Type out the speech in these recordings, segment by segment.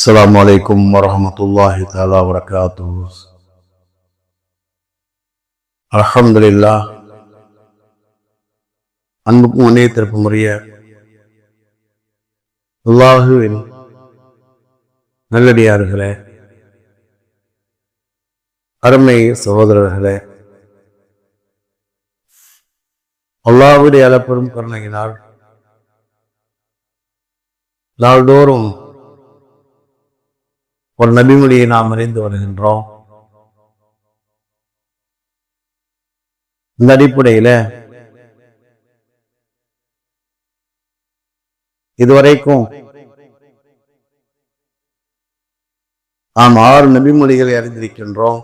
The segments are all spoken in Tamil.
السلام عليكم ورحمة الله تعالى وبركاته الحمد لله அன்புக்கும் முன்னேற்றப்பும் உரிய அல்லாஹுவின் நல்லடியார்களே அருமை சகோதரர்களே அல்லாஹுடைய அளப்பெரும் கருணையினால் நாள்தோறும் ஒரு நபிமொழியை நாம் அறிந்து வருகின்றோம். இந்த அடிப்படையில் இதுவரைக்கும் நாம் ஆறு நபிமொழிகளை அறிந்திருக்கின்றோம்.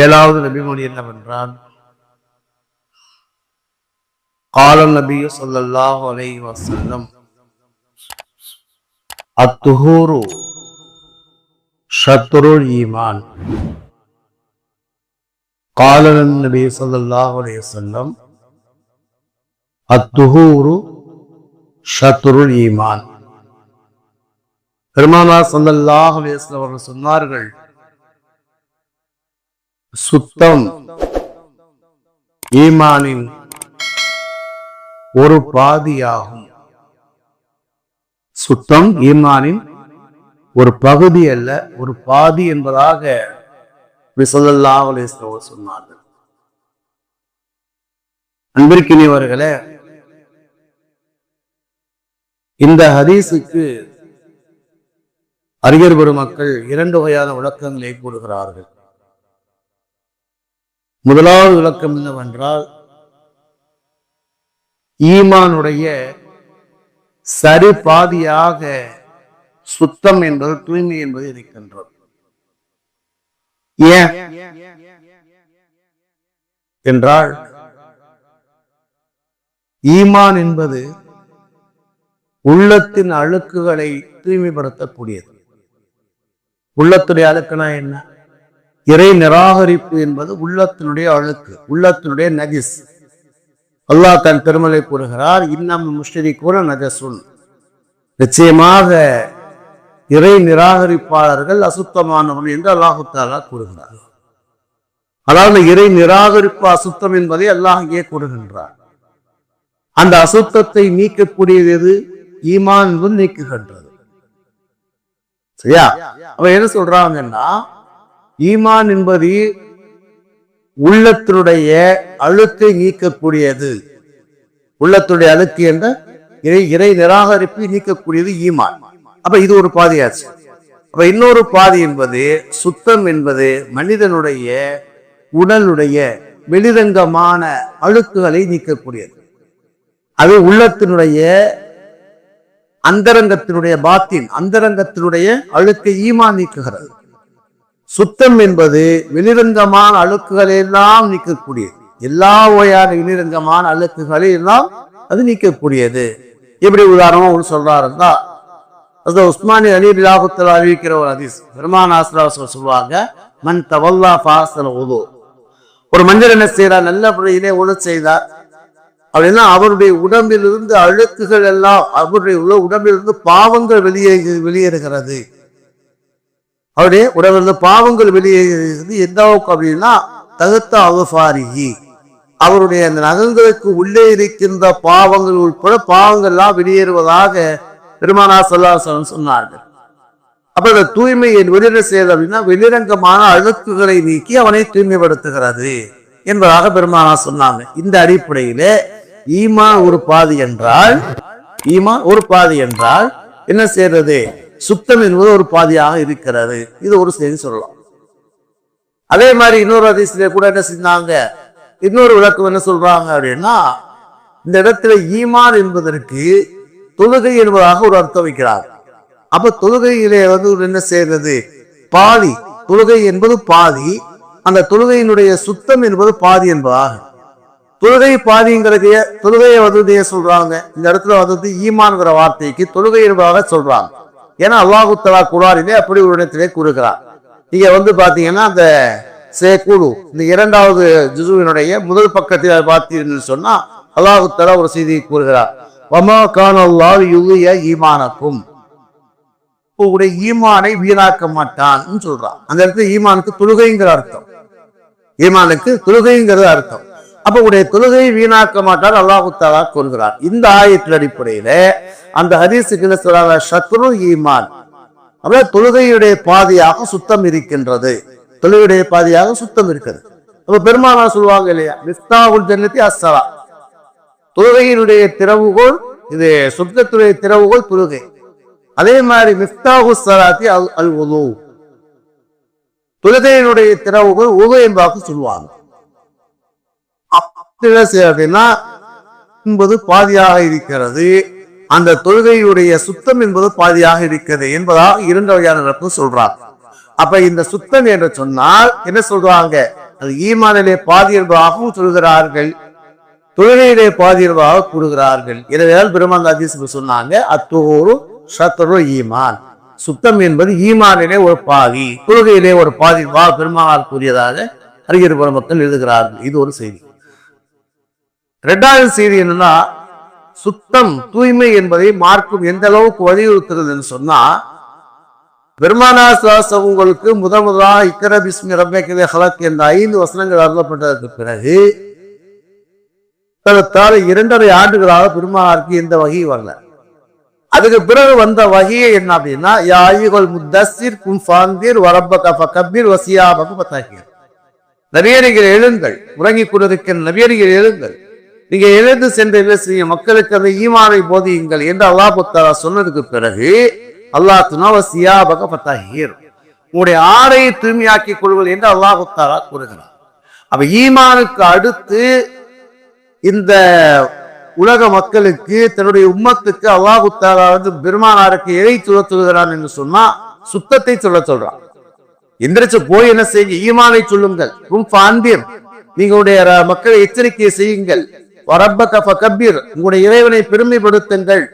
ஏழாவது நபிமொழி என்னவென்றால் காலம் நபியு சொல்லல்லாஹு அலை வசல்லம் அத்துஹூரு. ஷத்ருல் ஈமான். காலன் நபி சல்லாஹ் அலையம் அத்துஹூரு ஷத்ருல் ஈமான். பெருமானா சல்லல்லாஹ் அலையம் அவர்கள் சொன்னார்கள் சுத்தம் ஈமானின் ஒரு பாதியாகும். சுத்தம் ஈமானின் ஒரு பகுதி அல்ல ஒரு பாதி என்பதாக விசல்லாஹ் அலிஸ்லவர் சொன்னார்கள். அன்பிற்கினியவர்களே இந்த ஹதீஸுக்கு அறிஞர் பெருமக்கள் இரண்டு வகையான விளக்கங்களை கூறுகிறார்கள். முதலாவது விளக்கம் என்னவென்றால் ஈமானுடைய சரி பாதியாக சுத்தம் என்பது தூய்மை என்பது இருக்கின்றது. ஏன்? என்றால் ஈமான் என்பது உள்ளத்தின் அழுக்குகளை தூய்மைப்படுத்தக்கூடியது. உள்ளத்துடைய அழுக்குனா என்ன? இறை நிராகரிப்பு என்பது உள்ளத்தினுடைய அழுக்கு உள்ளத்தினுடைய நதிஸ் அல்லாஹ் தன் பெருமலை கூறுகிறார் இன்னம் முஷ்டரி கூட நஜசுன். நிச்சயமாக இறை நிராகரிப்பாளர்கள் அசுத்தமானவன் என்று அல்லாஹு தாலா கூறுகிறார். அதாவது இறை நிராகரிப்பு அசுத்தம் என்பதை அல்லாஹ் இங்கே கூறுகின்றார் அந்த அசுத்தத்தை நீக்கக்கூடியது எது? ஈமான் என்பது நீக்குகின்றது. சரியா? அவ என்ன சொல்றாங்கன்னா ஈமான் என்பது உள்ளத்தினுடைய அழுக்கை நீக்கக்கூடியது. உள்ளத்துடைய அழுக்கு என்ற இறை இறை நிராகரிப்பை நீக்கக்கூடியது ஈமான். அப்ப இது ஒரு பாதியாச்சு. அப்ப இன்னொரு பாதி என்பது சுத்தம் என்பது மனிதனுடைய உடலுடைய வெளிரங்கமான அழுக்குகளை நீக்கக்கூடியது. அது உள்ளத்தினுடைய அந்தரங்கத்தினுடைய பாத்தின் அந்தரங்கத்தினுடைய அழுக்கை ஈமான் நீக்குகிறது. சுத்தம் என்பது வெளிரங்கமான அழுக்குகளை எல்லாம் நீக்கக்கூடியது. எல்லா வகையான வெளிரங்கமான அழுக்குகளை எல்லாம் அது நீக்கக்கூடியது. எப்படி உதாரணமா ஒன்று சொல்றாருந்தா அது உஸ்மானி அலி பிலாபத்தில் அறிவிக்கிற ஒரு அதிஸ் பெருமான் ஆசிராசர் சொல்லுவாங்க மன் தவல்லா பாசல உது ஒரு மனிதர் என்ன செய்யறார் நல்ல முறையிலே உழு செய்தார். அப்படின்னா அவருடைய உடம்பிலிருந்து அழுக்குகள் எல்லாம் அவருடைய உடம்பிலிருந்து பாவங்கள் வெளியே வெளியேறுகிறது. அவருடைய உடலிருந்து பாவங்கள் வெளியேறது எந்த அளவுக்கு அப்படின்னா தகுத்த அவசாரிகி அவருடைய அந்த நகங்களுக்கு உள்ளே இருக்கின்ற பாவங்கள் உட்பட பாவங்கள்லாம் வெளியேறுவதாக பெருமானா சொல்லா சொன்னார்கள். அப்ப அந்த தூய்மையை வெளியிட செய்யறது அப்படின்னா வெளிரங்கமான அழுக்குகளை நீக்கி அவனை தூய்மைப்படுத்துகிறது என்பதாக பெருமானா சொன்னாங்க. இந்த அடிப்படையில ஈமான் ஒரு பாதி என்றால் ஈமான் ஒரு பாதி என்றால் என்ன செய்யறது? சுத்தம் என்பது ஒரு பாதியாக இருக்கிறது. இது ஒரு செய்தி சொல்லலாம். அதே மாதிரி இன்னொரு அதிசயில கூட என்ன செஞ்சாங்க? இன்னொரு விளக்கம் என்ன சொல்றாங்க அப்படின்னா இந்த இடத்துல ஈமான் என்பதற்கு தொழுகை என்பதாக ஒரு அர்த்தம் வைக்கிறார். அப்ப தொழுகையிலே வந்து என்ன செய்யறது? பாதி. தொழுகை என்பது பாதி. அந்த தொழுகையினுடைய சுத்தம் என்பது பாதி என்பதாக. தொழுகை பாதிங்கிறது தொழுகையை வந்து சொல்றாங்க? இந்த இடத்துல வந்து ஈமான்கிற வார்த்தைக்கு தொழுகை என்பதாக சொல்றாங்க. ஏன்னா அல்லாஹு தலா குரானிலே அப்படி ஒரு இடத்திலே கூறுகிறார். நீங்க வந்து பாத்தீங்கன்னா அந்த சே குழு இந்த இரண்டாவது ஜுசுவினுடைய முதல் பக்கத்தில் பார்த்தீங்கன்னு சொன்னா அல்லாஹு தலா ஒரு செய்தியை கூறுகிறார். வமா கானல்லாஹ் யுகிய ஈமானக்கும். உங்களுடைய ஈமானை வீணாக்க மாட்டான்னு சொல்றான். அந்த இடத்துல ஈமானுக்கு தொழுகைங்கிற அர்த்தம். ஈமானுக்கு தொழுகைங்கிறது அர்த்தம். அப்ப உடைய தொழுகையை வீணாக்க மாட்டார் அல்லாஹு தாலா கூறுகிறார். இந்த ஆயத்தின் அடிப்படையில அந்த ஹதீஸுக்கு என்ன சொல்றாங்க? சத்ரு ஈமான். அப்ப தொழுகையுடைய பாதையாக சுத்தம் இருக்கின்றது. தொழுகையுடைய பாதையாக சுத்தம் இருக்கிறது அப்ப பெருமானா சொல்லுவாங்க இல்லையா? மிஃப்தாவுல் ஜன்னதி அஸ்ஸலா. தொழுகையினுடைய திறவுகோல் இது சுத்தத்துடைய திறவுகோல் தொழுகை. அதே மாதிரி மிஃப்தாஹு சலாத்தி அல் அல் உது தொழுகையினுடைய திறவுகோல் உது என்பதாக சொல்லுவாங்க. என்ன செய்ய அப்படின்னா என்பது பாதியாக இருக்கிறது. அந்த தொழுகையுடைய சுத்தம் என்பது பாதியாக இருக்கிறது என்பதாக இரண்டு வகையான ரப்பு சொல்றார். அப்ப இந்த சுத்தம் என்று சொன்னால் என்ன சொல்றாங்க? அது ஈமானிலே பாதி என்பதாகவும் சொல்கிறார்கள். தொழுகையிலே பாதி என்பதாக கூறுகிறார்கள். எனவே பெருமாள் சொன்னாங்க. அத்தோரு சத்தரு ஈமான். சுத்தம் என்பது ஈமானிலே ஒரு பாதி தொழுகையிலே ஒரு பாதி என்பதாக பெருமாள் கூறியதாக அறிஞர் பெருமக்கள் மக்கள் எழுதுகிறார்கள். இது ஒரு செய்தி. ரெண்டாவது செய்தி என்னன்னா சுத்தம் தூய்மை என்பதை மார்க்கும் எந்த அளவுக்கு வலியுறுத்துறதுன்னு சொன்னா பெருமானாசிலாசம் உங்களுக்கு முத முதலா இக்கர பிஸ்மி ரப்பேக்கதே ஹலக் என்ற ஐந்து வசனங்கள் அருளப்பட்டதற்கு பிறகு தனத்தால் இரண்டரை ஆண்டுகளாக பெருமானாருக்கு எந்த வகை வரல. அதுக்கு பிறகு வந்த வகையை என்ன அப்படின்னா யாயுகள் முத்தசிர் கும்பாந்தீர் கப கபீர் வசியா பகு பத்தாகியர் நபியரிகள் எழுங்கள் உறங்கிக் கொண்டிருக்கிற நபியரிகள் எழுங்கள். நீங்க எழுந்து சென்று செய்ய மக்களுக்கு அந்த ஈமானை போதியுங்கள் என்று அல்லாஹ் புத்தாரா சொன்னதுக்கு பிறகு அல்லாஹ் துணவசியாபக பத்தாகியர் உங்களுடைய ஆடையை தூய்மையாக்கிக் கொள்வது என்று அல்லாஹ் புத்தாரா கூறுகிறார். அப்ப ஈமானுக்கு அடுத்து இந்த உலக மக்களுக்கு தன்னுடைய உம்மத்துக்கு அல்லாஹு தாலா வந்து பெருமானாருக்கு எதை சொல்ல சொல்கிறான் என்று சொன்னா சுத்தத்தை சொல்ல சொல்றான். எந்திரிச்சு போய் என்ன செய்யுங்க? ஈமானை சொல்லுங்கள். உம் பாந்தியம் நீங்களுடைய மக்களை எச்சரிக்கை செய்யுங்கள். வரப்பக்க கபீர் உங்களுடைய இறைவனை பெருமைப்படுத்துங்கள்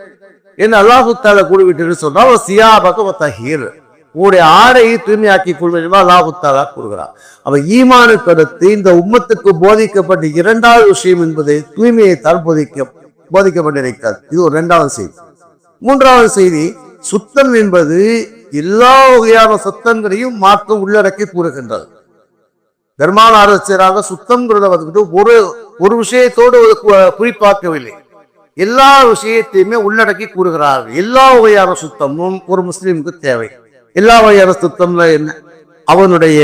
என்று அல்லாஹு தாலா கூறிவிட்டு சொன்னால் சியாபக தஹீர். உங்களுடைய ஆடையை தூய்மையாக்கி கொள்வது அல்லாஹு தாலா கூறுகிறார். அவன் ஈமானுக்கு அடுத்து இந்த உம்மத்துக்கு போதிக்கப்பட்ட இரண்டாவது விஷயம் என்பது தூய்மையை தான் போதிக்க போதிக்கப்பட்டிருக்கிறது. இது ஒரு இரண்டாவது செய்தி. மூன்றாவது செய்தி சுத்தம் என்பது எல்லா வகையான சத்தங்களையும் மாற்றம் உள்ளடக்கி கூறுகின்றது. பெருமாள் செய்றாங்க சுத்தம்ங்கிறத வந்துட்டு ஒரு ஒரு விஷயத்தோடு குறிப்பாக்கவில்லை. எல்லா விஷயத்தையுமே உள்ளடக்கி கூறுகிறார்கள். எல்லா வகையான சுத்தமும் ஒரு முஸ்லிமுக்கு தேவை. எல்லா வகையான சுத்தம்ல என்ன? அவனுடைய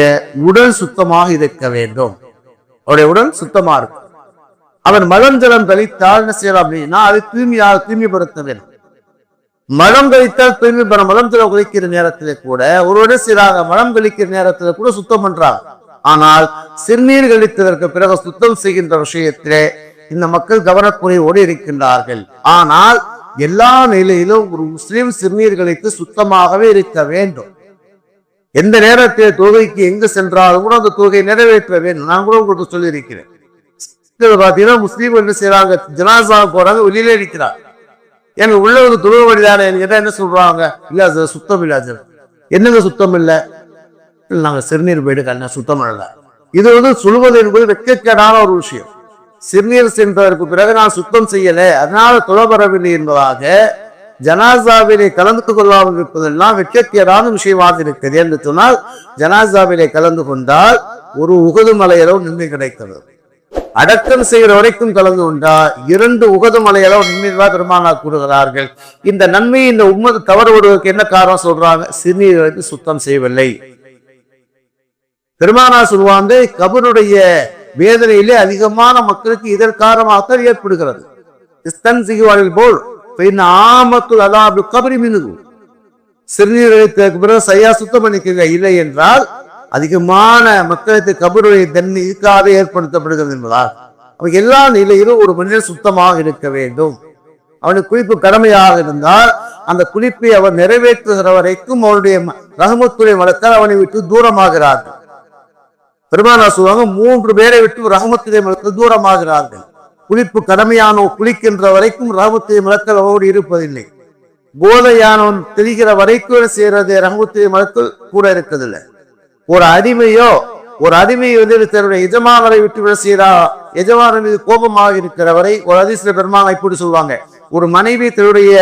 உடல் சுத்தமாக இருக்க வேண்டும். அவருடைய உடல் சுத்தமா இருக்கும். அவன் மலம் ஜலம் கழித்தால் என்ன செய்யலாம் அப்படின்னா அது தூய்மையாக தூய்மைப்படுத்த வேண்டும். மலம் கழித்தால் தூய்மை பண்ண மலம் ஜலம் கழிக்கிற நேரத்தில் கூட ஒருவரும் செய்றாங்க மலம் கழிக்கிற நேரத்தில் கூட சுத்தம் பண்றாங்க. ஆனால் சிறுநீர் கழித்ததற்கு பிறகு சுத்தம் செய்கின்ற விஷயத்திலே இந்த மக்கள் கவனக்குறையோடு இருக்கின்றார்கள். ஆனால் எல்லா நிலையிலும் ஒரு முஸ்லிம் சிறுநீர் கழித்து சுத்தமாகவே இருக்க வேண்டும். எந்த நேரத்தில் தொகைக்கு எங்கு சென்றாலும் கூட அந்த தொகையை நிறைவேற்ற வேண்டும். நான் கூட உங்களுக்கு சொல்லியிருக்கிறேன். பாத்தீங்கன்னா முஸ்லீம் என்ன செய்யறாங்க ஜனாசா போறாங்க வெளியில இருக்கிறார் எனக்கு உள்ள ஒரு துருவ வழிதானே கேட்டா என்ன சொல்றாங்க? இல்ல சுத்தம் இல்ல என்னங்க சுத்தம் இல்ல? நாங்கள் சிறுநீர் போயிட்டு சுத்தம் இல்ல இது வந்து சொல்வது என்பது வெட்கக்கேடான ஒரு விஷயம். சிறுநீர் சென்றதற்கு பிறகு நான் சுத்தம் செய்யலை. அதனால தொலைபரவில்லை என்பதாக ஜனாசாவிலே கலந்து கொள்ளாமல் இருப்பதெல்லாம் வெட்கக்கேடான விஷயமாக இருக்கிறது என்று சொன்னால் ஜனாசாவிலே கலந்து கொண்டால் ஒரு உகது மலையளவு நன்மை கிடைக்கிறது. அடக்கம் செய்கிற வரைக்கும் கலந்து கொண்டா இரண்டு உகது மலையளவு நிம்மதியாக பெருமானார் கூறுகிறார்கள். இந்த நன்மை இந்த உண்மை தவறு விடுவதற்கு என்ன காரணம் சொல்றாங்க? சிறுநீர்களுக்கு சுத்தம் செய்யவில்லை. பெருமானா சொல்லுவாங்க கபருடைய வேதனையிலே அதிகமான மக்களுக்கு இதன் காரணமாகத்தான் ஏற்படுகிறது இஸ்தன் போல் ஆமத்து ஆமத்துல் அலாபு கபரி மினுகு சிறுநீரகத்திற்கு பிறகு சரியா சுத்தம் பண்ணிக்கங்க. இல்லை என்றால் அதிகமான மக்களுக்கு கபருடைய தன்மை இதுக்காக ஏற்படுத்தப்படுகிறது என்பதால் அவன் எல்லா நிலையிலும் ஒரு மனிதன் சுத்தமாக இருக்க வேண்டும். அவனுக்கு குளிப்பு கடமையாக இருந்தால் அந்த குளிப்பை அவன் நிறைவேற்றுகிற வரைக்கும் அவனுடைய ரகமத்துறை வளர்த்தால் அவனை விட்டு தூரமாகிறார்கள். பெருமானா சொல்லுவாங்க மூன்று பேரை விட்டு ரஹமத்துடைய மலத்தில் தூரமாகிறார்கள். குளிப்பு கடமையானோ குளிக்கின்ற வரைக்கும் ரஹமத்துடைய மலத்தில் அவரோடு இருப்பதில்லை. போதையானவன் தெரிகிற வரைக்கும் செய்யறது? ரஹமத்துடைய மலத்தில் கூட இருக்கிறதில்லை ஒரு அடிமையோ ஒரு அடிமையை வந்து தன்னுடைய எஜமானரை விட்டு விட செய்யறா எஜமான மீது கோபமாக இருக்கிற வரை ஒரு அதிசய பெருமானை இப்படி சொல்லுவாங்க. ஒரு மனைவி தன்னுடைய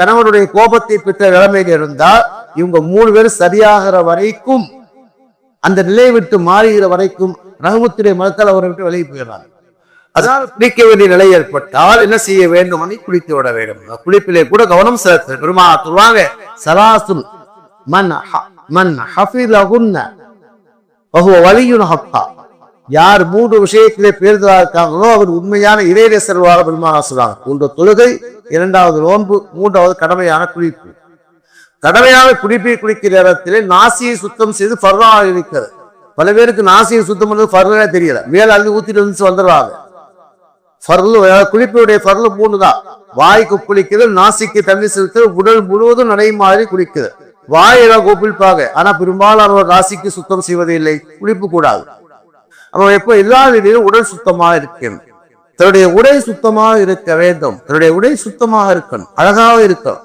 கணவனுடைய கோபத்தை பெற்ற நிலைமையில் இருந்தால் இவங்க மூணு பேரும் சரியாகிற வரைக்கும் அந்த நிலையை விட்டு மாறுகிற வரைக்கும் ரஹமத்துடைய மரத்தால் அவரை விட்டு விலகி போயிடறாங்க. அதனால் குளிக்க வேண்டிய நிலை ஏற்பட்டால் என்ன செய்ய வேண்டும்? குளித்து விட வேண்டும். குளிப்பிலே கூட கவனம் செலுத்த பெருமா சொல்லுவாங்க சலாசுல் மன் ஹ- மன் ஹஃபிலகுன்ன வஹுவ வலியுன் ஹக்கா. யார் மூன்று விஷயத்திலே பேருதலாக இருக்காங்களோ அவர் உண்மையான இறைநேசர்வாக பெருமானா சொல்றாங்க. ஒன்று தொழுகை இரண்டாவது நோன்பு மூன்றாவது கடமையான குளிப்பு. கடமையாக குடிப்பீர் குடிக்கிற இடத்திலே நாசியை சுத்தம் செய்து ஃபர்ராக இருக்கிறது. பல பேருக்கு நாசியை சுத்தம் பண்ணது ஃபர்ரே தெரியல. மேல அள்ளி ஊத்திட்டு வந்து வந்துடுறாங்க. ஃபர்லு குளிப்பினுடைய ஃபர்லு மூணு தான் வாய்க்கு குளிக்கிறது நாசிக்கு தண்ணி செலுத்து உடல் முழுவதும் நடை மாதிரி குளிக்குது. வாயெல்லாம் கோப்பிப்பாங்க ஆனா பெரும்பாலானவர் நாசிக்கு சுத்தம் செய்வது இல்லை குளிப்பு கூடாது. அப்ப எப்போ எல்லா நிலையிலும் உடல் சுத்தமாக இருக்கணும். தன்னுடைய உடை சுத்தமாக இருக்க வேண்டும். தன்னுடைய உடை சுத்தமாக இருக்கணும். அழகாக இருக்கணும்.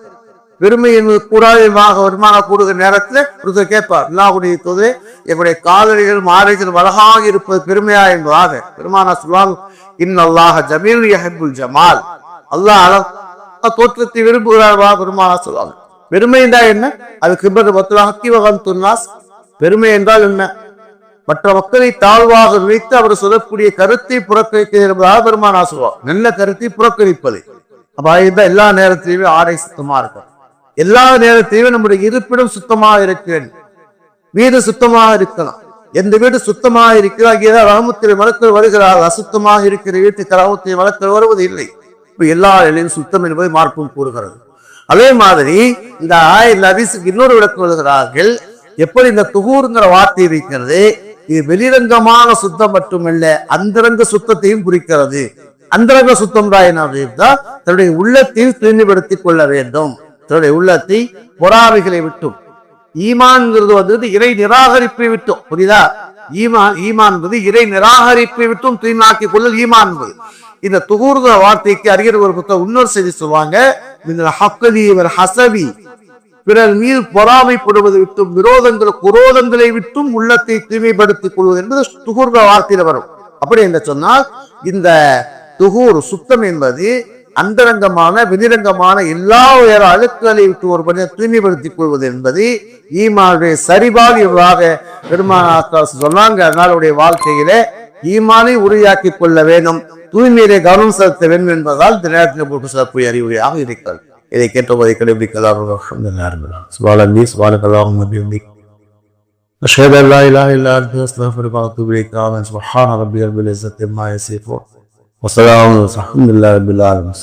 பெருமை என்பது கூடாதமாக வருமானம் கூடுகிற நேரத்துல ஒருத்தர் கேட்பார். அல்லாஹுடைய தூதே எங்களுடைய காதலிகள் மாலைகள் அழகாக இருப்பது பெருமையா? என்பதாக. பெருமானா சொல்வாங்க இன் அல்லாஹ ஜமீல் யஹபுல் ஜமால். அல்லாஹ் தோற்றத்தை விரும்புகிறார்களா? பெருமானா சொல்லுவாங்க பெருமை என்றால் என்ன? அது கிபர் பத்துல ஹக்கி துன்னாஸ். பெருமை என்றால் என்ன? மற்ற மக்களை தாழ்வாக நினைத்து அவர் சொல்லக்கூடிய கருத்தை புறக்கணிக்க என்பதாக பெருமானா சொல்லுவார் நல்ல கருத்தை புறக்கணிப்பது. அப்ப இந்த எல்லா நேரத்திலுமே ஆடை சுத்தமா இருக்கும் எல்லா நேரத்தையும் நம்முடைய இருப்பிடம் சுத்தமாக இருக்க வேண்டும் வீடு சுத்தமாக இருக்கலாம். எந்த வீடு சுத்தமாக இருக்கிறதோ அங்கேதான் ரகமுத்திரை மலக்கள் வருகிறார்கள் அசுத்தமாக இருக்கிற வீட்டுக்கு ரகமுத்திரை மலக்கள் வருவது இல்லை. இப்போ எல்லா நிலையும் சுத்தம் என்பதை மார்க்கும் கூறுகிறது. அதே மாதிரி இந்த ஆயிரம் இன்னொரு விளக்கம் வருகிறார்கள் எப்படி இந்த துகூருங்கிற வார்த்தை இருக்கிறது இது வெளிரங்கமான சுத்தம் மட்டுமல்ல அந்தரங்க சுத்தத்தையும் குறிக்கிறது. அந்தரங்க சுத்தம் தான் தன்னுடைய உள்ளத்தையும் தூய்மைப்படுத்திக் கொள்ள வேண்டும். தன்னுடைய உள்ளத்தை பொறாமைகளை விட்டும். ஈமான்ங்கிறது வந்து இறை நிராகரிப்பை விட்டும். புரியுதா? ஈமான் ஈமான் என்பது இறை நிராகரிப்பை விட்டும் தூய்மாக்கிக் கொள்ளல் ஈமான் என்பது. இந்த துகூர்த வார்த்தைக்கு அறிஞர் ஒரு புத்தகம் இன்னொரு செய்தி சொல்லுவாங்க. இந்த ஹக்கலி இவர் ஹசவி. பிறர் மீது பொறாமைப்படுவதை விட்டும் விரோதங்கள் குரோதங்களை விட்டும் உள்ளத்தை தூய்மைப்படுத்திக் கொள்வது என்பது துகூர்த வார்த்தையில வரும். அப்படி என்று சொன்னால் இந்த துகூர் சுத்தம் என்பது அந்தரங்கமான வெளிரங்கமான எல்லா உயர அழுக்குகளை விட்டு ஒரு மனிதன் தூய்மைப்படுத்திக் கொள்வது என்பது ஈமானுடைய சரிபால் இவ்வாக பெருமானார் சொன்னாங்க அதனாலுடைய வாழ்க்கையிலே ஈமானை உறுதியாக்கிக் கொள்ள வேண்டும் தூய்மையிலே கவனம் செலுத்த வேண்டும் என்பதால் இந்த நேரத்தில் போட்டு சிறப்பு அறிவுரையாக இருக்கிறது இதை கேட்டபோதை கடைபிடிக்கலாம் சுபாலி சுபாலகலாம் أشهد أن لا إله إلا أنت أستغفرك وأتوب إليك آمين سبحان ربي رب العزة عما يصفون وسلام الحمد لله رب العالمين